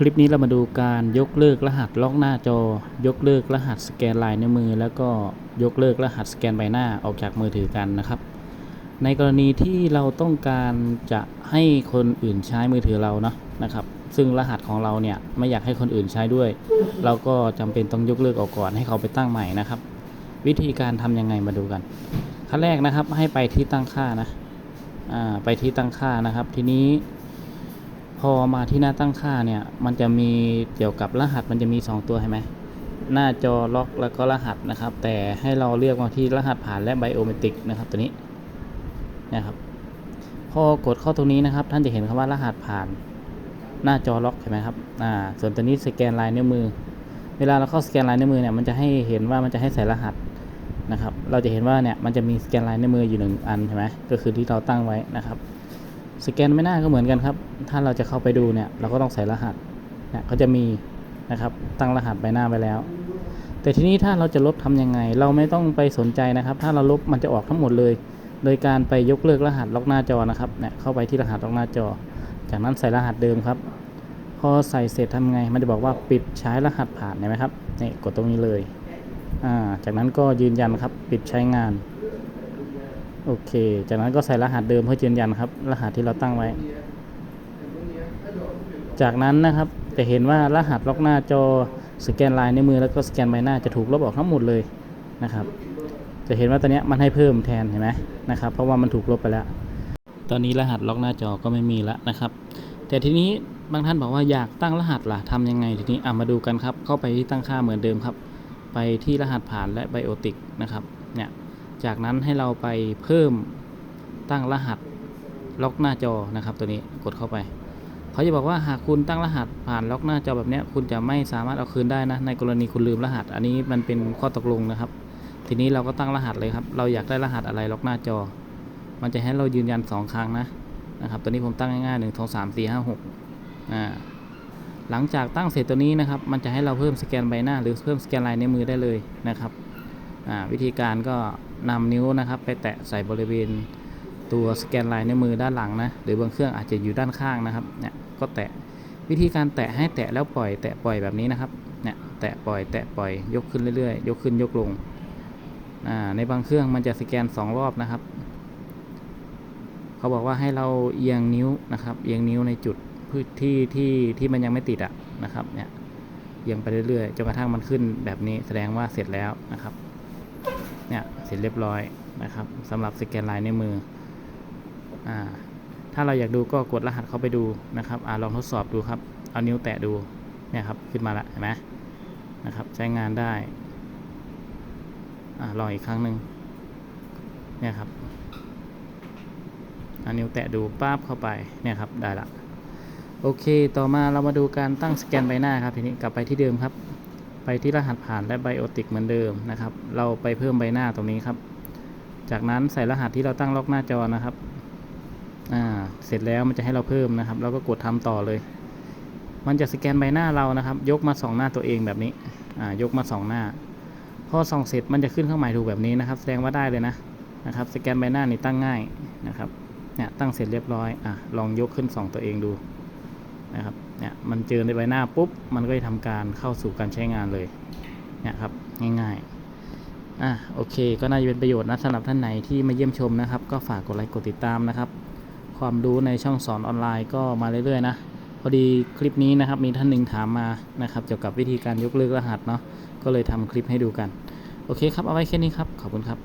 คลิปนี้เรามาดูการยกเลิกรหัสล็อกหน้าจอ ยกเลิกรหัสสแกนลายนิ้วมือ แล้วก็ยกเลิกรหัสสแกนใบหน้าออกจากมือถือกันนะครับ ในกรณีที่เราต้องการจะให้คนอื่นใช้มือถือเราเนาะนะครับ ซึ่งรหัสของเราเนี่ยไม่อยากให้คนอื่นใช้ด้วย เราก็จำเป็นต้องยกเลิกออกก่อนให้เขาไปตั้งใหม่นะครับ วิธีการทำยังไงมาดูกันขั้นแรกนะครับให้ไปที่ตั้งค่านะอ่าไปที่ตั้งค่านะครับ ทีนี้ อมาที่หน้าตั้งค่าเนี่ย มันจะมีเกี่ยวกับรหัสมันจะมี 2 ตัวใช่ไหมหน้าจอล็อกแล้วก็รหัสนะครับ แต่ให้เราเลือกมาที่รหัสผ่านและไบโอเมตริกนะครับตัวนี้นะครับพอกดเข้าตรงนี้นะครับ ท่านจะเห็นคำว่ารหัสผ่าน หน้าจอล็อกใช่ไหมครับอ่าส่วนตัวนี้สแกนลายนิ้วมือ เวลาเราเข้าสแกนลายนิ้วมือเนี่ยมันจะให้เห็นว่ามันจะให้ใส่รหัสนะครับ เราจะเห็นว่าเนี่ยมันจะมีสแกนลายนิ้วมืออยู่หนึ่งอันใช่ไหมก็คือที่เราตั้งไว้นะครับ สแกนไม่หน้าก็เหมือนกันครับ ถ้าเราจะเข้าไปดูเนี่ย เราก็ต้องใส่รหัสเนี่ยเขาจะมีนะครับ ตั้งรหัสใบหน้าไปแล้ว แต่ทีนี้ถ้าเราจะลบทำยังไง เราไม่ต้องไปสนใจนะครับ ถ้าเราลบมันจะออกทั้งหมดเลย โดยการไปยกเลิกรหัสล็อกหน้าจอนะครับ เนี่ย เข้าไปที่รหัสล็อกหน้าจอ จากนั้นใส่รหัสเดิมครับ พอใส่เสร็จทำไง มันจะบอกว่าปิดใช้รหัสผ่านเห็นไหมครับ นี่กดตรงนี้เลย อ่า จากนั้นก็ยืนยันครับ ปิดใช้งาน โอเค จากนั้นก็ใส่รหัสเดิมเพื่อยืนยันครับ รหัสที่เราตั้งไว้ จากนั้นนะครับจะเห็นว่ารหัสล็อกหน้าจอสแกนลายในมือแล้วก็สแกนใบหน้าจะถูกลบออกทั้งหมดเลยนะครับ จะเห็นว่าตอนนี้มันให้เพิ่มแทนเห็นไหมนะครับ เพราะว่ามันถูกลบไปแล้ว ตอนนี้รหัสล็อกหน้าจอก็ไม่มีแล้วนะครับ แต่ทีนี้บางท่านบอกว่าอยากตั้งรหัสล่ะทำยังไงทีนี้อะมาดูกันครับ เข้าไปที่ตั้งค่าเหมือนเดิมครับ ไปที่รหัสผ่านและไบโอติกนะครับเนี่ย จากนั้นให้เราไปเพิ่มตั้งรหัสล็อกหน้าจอนะครับ ตัวนี้กดเข้าไปเขาจะบอกว่าหากคุณตั้งรหัสผ่านล็อกหน้าจอแบบนี้คุณจะไม่สามารถเอาคืนได้นะ ในกรณีคุณลืมรหัส อันนี้มันเป็นข้อตกลงนะครับ ทีนี้เราก็ตั้งรหัสเลยครับ เราอยากได้รหัสอะไรล็อกหน้าจอ มันจะให้เรายืนยัน 2 ครั้งนะนะครับ ตัวนี้ผมตั้งง่ายๆหนึ่งสองสามสี่ห้าหกอ่าหลังจากตั้งเสร็จตัวนี้นะครับ มันจะให้เราเพิ่มสแกนใบหน้า หรือเพิ่มสแกนลายในมือได้เลยนะครับ วิธีการก็นำนิ้วนะครับ ไปแตะใส่บริเวณตัวสแกนลายนิ้วมือด้านหลังนะหรือบางเครื่องอาจจะอยู่ด้านข้างนะครับเนี่ยก็แตะวิธีการแตะให้แตะแล้วปล่อยแตะปล่อยแบบนี้นะครับเนี่ยแตะปล่อยแตะปล่อยยกขึ้นเรื่อยๆ ยกขึ้นยกลงในบางเครื่องมันจะสแกนสองรอบนะครับ เขาบอกว่าให้เราเอียงนิ้วนะครับ เอียงนิ้วในจุดพื้นที่ที่ที่มันยังไม่ติดอะนะครับเนี่ยเอียงไปเรื่อยๆจนกระทั่งมันขึ้นแบบนี้แสดงว่าเสร็จแล้วนะครับ เสร็จเรียบร้อยนะครับสำหรับสแกนลายในมืออ่าถ้าเราอยากดูก็กดรหัสเข้าไปดูนะครับอ่าลองทดสอบดูครับ เอานิ้วแตะดูเนี่ยครับขึ้นมาละเห็นไหมนะครับใช้งานได้อ่าลองอีกครั้งหนึ่งเนี่ยครับเอานิ้วแตะดูปั๊บเข้าไปเนี่ยครับได้ละโอเค ต่อมาเรามาดูการตั้งสแกนใบหน้าครับทีนี้กลับไปที่เดิมครับ ไปที่รหัสผ่านและไบโอติกเหมือนเดิมนะครับ เราไปเพิ่มใบหน้าตรงนี้ครับ จากนั้นใส่รหัสที่เราตั้งล็อกหน้าจอนะครับ อ่า เสร็จแล้วมันจะให้เราเพิ่มนะครับ เราก็กดทำต่อเลย มันจะสแกนใบหน้าเรานะครับ ยกมาสองหน้าตัวเองแบบนี้ อ่า ยกมาสองหน้า พอส่องเสร็จมันจะขึ้นเครื่องหมายถูกแบบนี้นะครับ แสดงว่าได้เลยนะ นะครับ สแกนใบหน้านี่ตั้งง่ายนะครับ เนี่ย ตั้งเสร็จเรียบร้อย อะ ลองยกขึ้นสองตัวเองดู นะครับเนี่ยมันเจอในใบหน้าปุ๊บมันก็จะทำการเข้าสู่การใช้งานเลยเนี่ยครับง่ายๆอะโอเค ก็น่าจะเป็นประโยชน์นะสำหรับท่านไหนที่มาเยี่ยมชมนะครับ ก็ฝากกดไลค์กดติดตามนะครับ ความรู้ในช่องสอนออนไลน์ก็มาเรื่อยๆนะพอดีคลิปนี้นะครับมีท่านหนึ่งถามมานะครับเกี่ยวกับวิธีการยกเลิกรหัสเนาะก็เลยทำคลิปให้ดูกัน โอเคครับเอาไว้แค่นี้ครับ ขอบคุณครับ